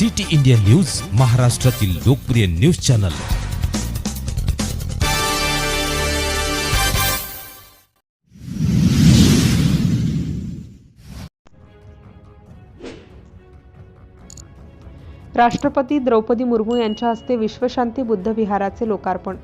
City India news महाराष्ट्रातील लोकप्रिय news channel. राष्ट्रपती द्रौपदी मुर्मू यांच्या हस्ते विश्वशांती बुद्ध विहाराचे लोकार्पण.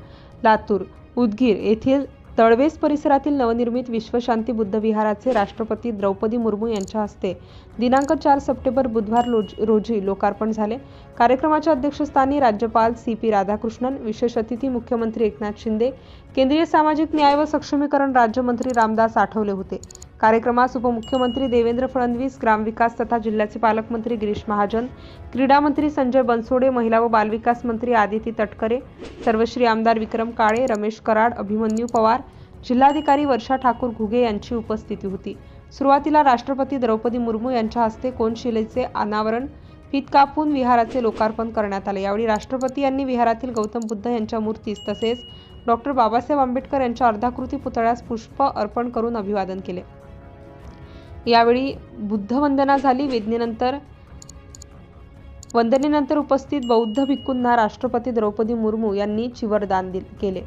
लातूर उदगीर येथील तळवेस परिसरातील नवनिर्मित विश्वशांती बुद्ध विहाराचे राष्ट्रपती द्रौपदी मुर्मू यांच्या हस्ते दिनांक चार सप्टेंबर बुधवार रोजी लोकार्पण झाले. कार्यक्रमाच्या अध्यक्षस्थानी राज्यपाल सी पी राधाकृष्णन विशेष अतिथी मुख्यमंत्री एकनाथ शिंदे केंद्रीय सामाजिक न्याय व सक्षमीकरण राज्यमंत्री रामदास आठवले होते. कार्यक्रमास उपमुख्यमंत्री देवेंद्र फडणवीस ग्रामविकास तथा जिल्ह्याचे पालकमंत्री गिरीश महाजन क्रीडा मंत्री संजय बनसोडे महिला व बालविकास मंत्री आदिती तटकरे सर्वश्री आमदार विक्रम काळे रमेश कराड अभिमन्यू पवार जिल्हाधिकारी वर्षा ठाकूर घुगे यांची उपस्थिती होती. सुरुवातीला राष्ट्रपती द्रौपदी मुर्मू यांच्या हस्ते कोनशिलेचे अनावरण फीत कापून विहाराचे लोकार्पण करण्यात आले. यावेळी राष्ट्रपती यांनी विहारातील गौतम बुद्ध यांच्या मूर्तीस तसेच डॉक्टर बाबासाहेब आंबेडकर यांच्या अर्धाकृती पुतळ्यास पुष्प अर्पण करून अभिवादन केले. यावेळी बुद्धवंदना झाली. वेदनेनंतर वंदनेनंतर उपस्थित बौद्ध भिक्खूंना राष्ट्रपती द्रौपदी मुर्मू यांनी चिवरदान दिल केले.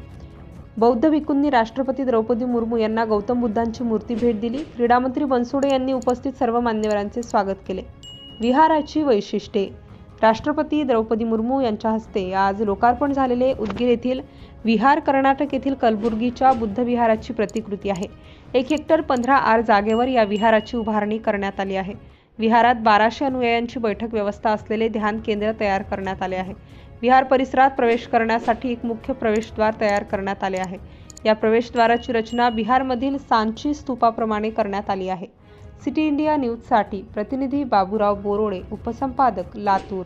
बौद्ध भिक्खूंनी राष्ट्रपती द्रौपदी मुर्मू यांना गौतम बुद्धांची मूर्ती भेट दिली. क्रीडामंत्री बनसोडे यांनी उपस्थित सर्व मान्यवरांचे स्वागत केले. विहाराची वैशिष्ट्ये. राष्ट्रपती द्रौपदी मुर्मू यांच्या हस्ते आज लोकार्पण झालेले उदगीर येथील विहार कर्नाटक येथील कलबुर्गीच्या बुद्ध विहाराची प्रतिकृती आहे. एक हेक्टर पंधरा आर जागेवर या विहाराची उभारणी करण्यात आली आहे. विहारात बाराशे अनुयायांची बैठक व्यवस्था असलेले ध्यान केंद्र तयार करण्यात आले आहे. विहार परिसरात प्रवेश करण्यासाठी एक मुख्य प्रवेशद्वार तयार करण्यात आले आहे. या प्रवेशद्वाराची रचना बिहारमधील सांची स्तूपाप्रमाणे करण्यात आली आहे. सिटी इंडिया न्यूजसाठी प्रतिनिधी बाबूराव बोरोडे उपसंपादक लातूर